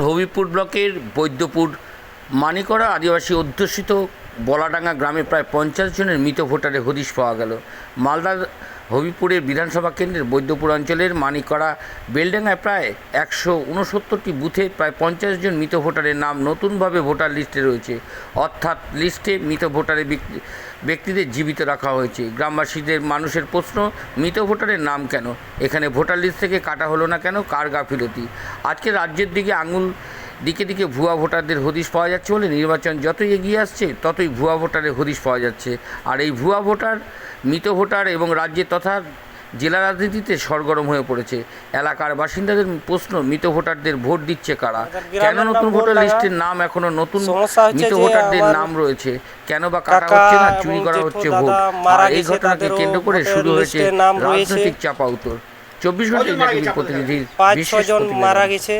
হবিপুর ব্লকের বৈদ্যপুর মানিকড়া আদিবাসী অধ্যুষিত বলাডাঙ্গা গ্রামে প্রায় পঞ্চাশ জনের মৃত ভোটারের হদিশ পাওয়া গেল। মালদার হবিপুরের বিধানসভা কেন্দ্রের বৈদ্যপুর অঞ্চলের মানিকড়া বেলডাঙ্গায় প্রায় একশো উনসত্তরটি বুথে প্রায় পঞ্চাশ জন মৃত ভোটারের নাম নতুনভাবে ভোটার লিস্টে রয়েছে। অর্থাৎ লিস্টে মৃত ভোটারের ব্যক্তিদের জীবিত রাখা হয়েছে। গ্রামবাসীদের মানুষের প্রশ্ন, মৃত ভোটারের নাম কেন? এখানে ভোটার লিস্ট থেকে কাটা হলো না কেন? কার গাফিলতি আজকে রাজ্যের দিকে আঙুল, দিকে দিকে ভুয়া ভোটারদের হদিশ পাওয়া যাচ্ছে বলে নির্বাচন যতই এগিয়ে আসছে, ততই ভুয়া ভোটারের হদিশ পাওয়া যাচ্ছে। আর এই ভুয়া ভোটার, মৃত ভোটার এবং রাজ্যে তথা জেলা রাজনীতিতে সরগরম হয়ে পড়েছে। এলাকার বাসিন্দাদের প্রশ্ন মৃত ভোটারদের ভোট দিচ্ছে কারা? কেন নতুন ভোটার লিস্টের নাম এখনও নতুন? মৃত ভোটারদের নাম রয়েছে। কেন বা কাটা হচ্ছে না? চুরি করা হচ্ছে ভোট। মারা আর এই গেছে, ঘটনাকে কেন্দ্র করে শুরু হয়েছে নাম রয়েছে। রাজনৈতিক চাপা উত্তর। চব্বিশ ঘণ্টা ইন্ডিয়া প্রতিনিধির পাঁচ ছজন মারা গেছে।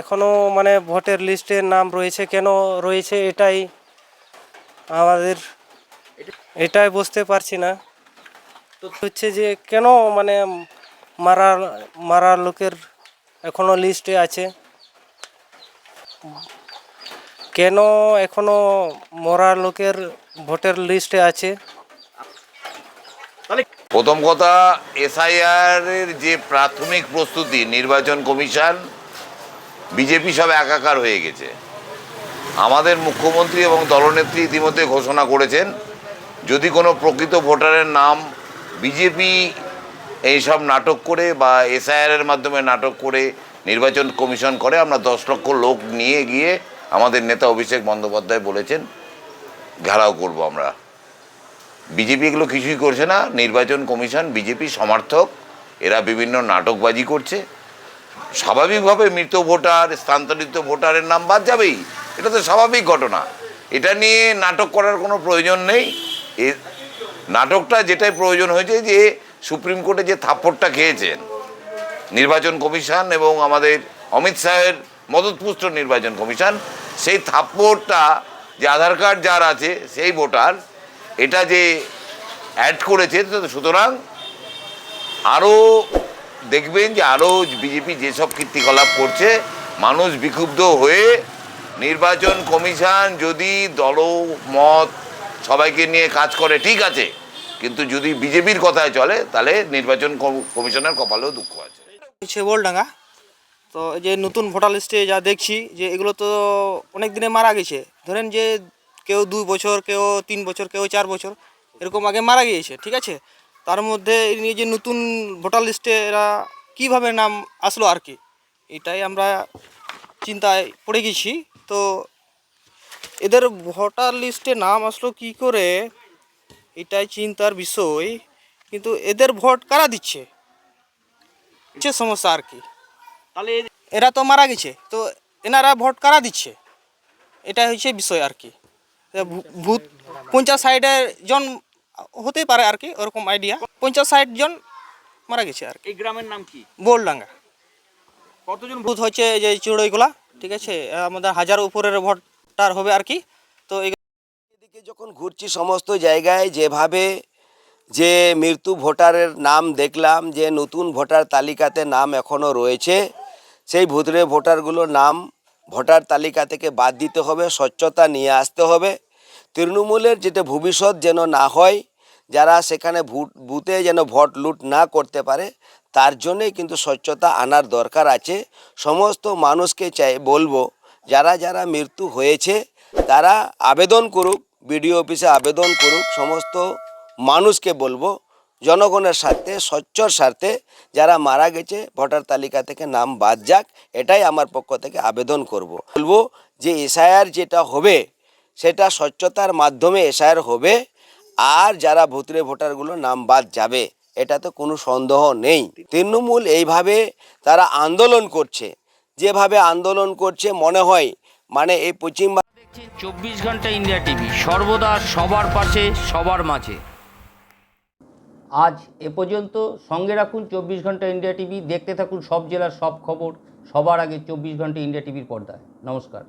এখনও মানে ভোটের লিস্টের নাম রয়েছে কেন রয়েছে এটাই আমাদের এটাই বুঝতে পারছি না। তো হচ্ছে যে কেন মানে মারা মারা লোকের এখনও লিস্টে আছে? কেন এখনও মরা লোকের ভোটের লিস্টে আছে? প্রথম কথা এসআইআর এর যে প্রাথমিক প্রস্তুতি নির্বাচন কমিশন বিজেপি সব একাকার হয়ে গেছে। আমাদের মুখ্যমন্ত্রী এবং দলনেত্রী ইতিমধ্যে ঘোষণা করেছেন যদি কোনো প্রকৃত ভোটারের নাম বিজেপি এইসব নাটক করে বা এসআইআর এর মাধ্যমে নাটক করে নির্বাচন কমিশন করে, আমরা দশ লক্ষ লোক নিয়ে গিয়ে আমাদের নেতা অভিষেক বন্দ্যোপাধ্যায় বলেছেন, ঘেরাও করব আমরা। বিজেপি এগুলো কিছুই করছে না। নির্বাচন কমিশন, বিজেপি সমর্থক, এরা বিভিন্ন নাটকবাজি করছে। স্বাভাবিকভাবে মৃত ভোটার, স্থানান্তরিত ভোটারের নাম বাদ যাবেই। এটা তো স্বাভাবিক ঘটনা। এটা নিয়ে নাটক করার কোনো প্রয়োজন নেই। নাটকটা যেটাই প্রয়োজন হয়েছে যে সুপ্রিম কোর্টে যে থাপ্পড়টা খেয়েছেন, নির্বাচন কমিশন এবং আমাদের অমিত শাহের মদতপুষ্ট নির্বাচন কমিশন, সেই থাপ্পড়টা যে আধার কার্ড যার আছে, সেই ভোটার, এটা যে অ্যাড করেছে সুতরাং আরও দেখবেন যে আরও বিজেপি যেসব কীর্তিকলাপ করছে, মানুষ বিক্ষুব্ধ হয়ে নির্বাচন কমিশন যদি দলমত সবাইকে নিয়ে কাজ করে, ঠিক আছে। কিন্তু যদি বিজেপির কথায় চলে, তাহলে নির্বাচন কমিশনের কপালেও দুঃখ আছে। হচ্ছে বোলডাঙ্গা। তো যে নতুন ভোটার লিস্টে যা দেখছি, যে এগুলো তো অনেক দিনে মারা গেছে। ধরেন যে কেউ দুই বছর, কেউ তিন বছর, কেউ চার বছর, এরকম আগে মারা গিয়েছে, ঠিক আছে? তার মধ্যে এই নিয়ে যে নতুন ভোটার লিস্টে এরা কীভাবে নাম আসলো আর কি, এটাই আমরা চিন্তায় পড়ে গেছি। তো এদের ভোটার লিস্টে নাম আসলো কি করে? এটাই চিন্তার বিষয়। কিন্তু এদের ভোট কারা দিচ্ছে? হচ্ছে সমস্যা আর কি। তাহলে এরা তো মারা গেছে তো এনারা ভোট কারা দিচ্ছে? এটা হচ্ছে বিষয় আর কি। ভূত পঞ্চাশ ষাটের জন হতেই পারে আর কি ওরকম আইডিয়া পঞ্চাশ ষাট জন মারা গেছে আর কি। এই গ্রামের নাম কি? বোলডাঙ্গা কতজন ভূত হচ্ছে যে চুড়ইগুলা ঠিক আছে? আমাদের হাজার উপরের ভোটার হবে আর কি। তো এদিকে যখন ঘুরছি সমস্ত জায়গায়, যেভাবে যে মৃত্যু ভোটারের নাম দেখলাম, যে নতুন ভোটার তালিকাতে নাম এখনও রয়েছে, সেই ভুতরে ভোটারগুলোর নাম ভোটার তালিকা থেকে বাদ দিতে হবে, স্বচ্ছতা নিয়ে আসতে হবে। তৃণমূলের যেটা ভবিষ্যৎ যেন না হয়, যারা সেখানে ভোট, বুথে যেন ভোট লুট না করতে পারে, তার জন্যই কিন্তু স্বচ্ছতা আনার দরকার আছে। সমস্ত মানুষকে চাই, বলব যারা যারা মৃত্যু হয়েছে, তারা আবেদন করুক, বিডিও অফিসে আবেদন করুক, সমস্ত মানুষকে বলব, জনগণের স্বার্থে স্বচ্ছর স্বার্থে যারা মারা গেছে, ভোটার তালিকা থেকে নাম বাদ যাক, এটাই আমার পক্ষ থেকে আবেদন করব। বলব যে এসআইআর যেটা হবে, সেটা স্বচ্ছতার মাধ্যমে এসআইআর হবে, আর যারা ভুতুরে ভোটারগুলো নাম বাদ যাবে, এটাতে কোনো সন্দেহ নেই তৃণমূল এইভাবে তারা আন্দোলন করছে যেভাবে আন্দোলন করছে মনে হয় মানে এই পশ্চিম দেখছেন চব্বিশ ঘণ্টা ইন্ডিয়া টিভি সর্বদা সবার পাশে সবার মাঝে। আজ এ পর্যন্ত সঙ্গে রাখুন চব্বিশ ঘণ্টা ইন্ডিয়া টিভি দেখতে থাকুন সব জেলার সব খবর সবার আগে চব্বিশ ঘণ্টা ইন্ডিয়া টিভির পর্দায়। নমস্কার।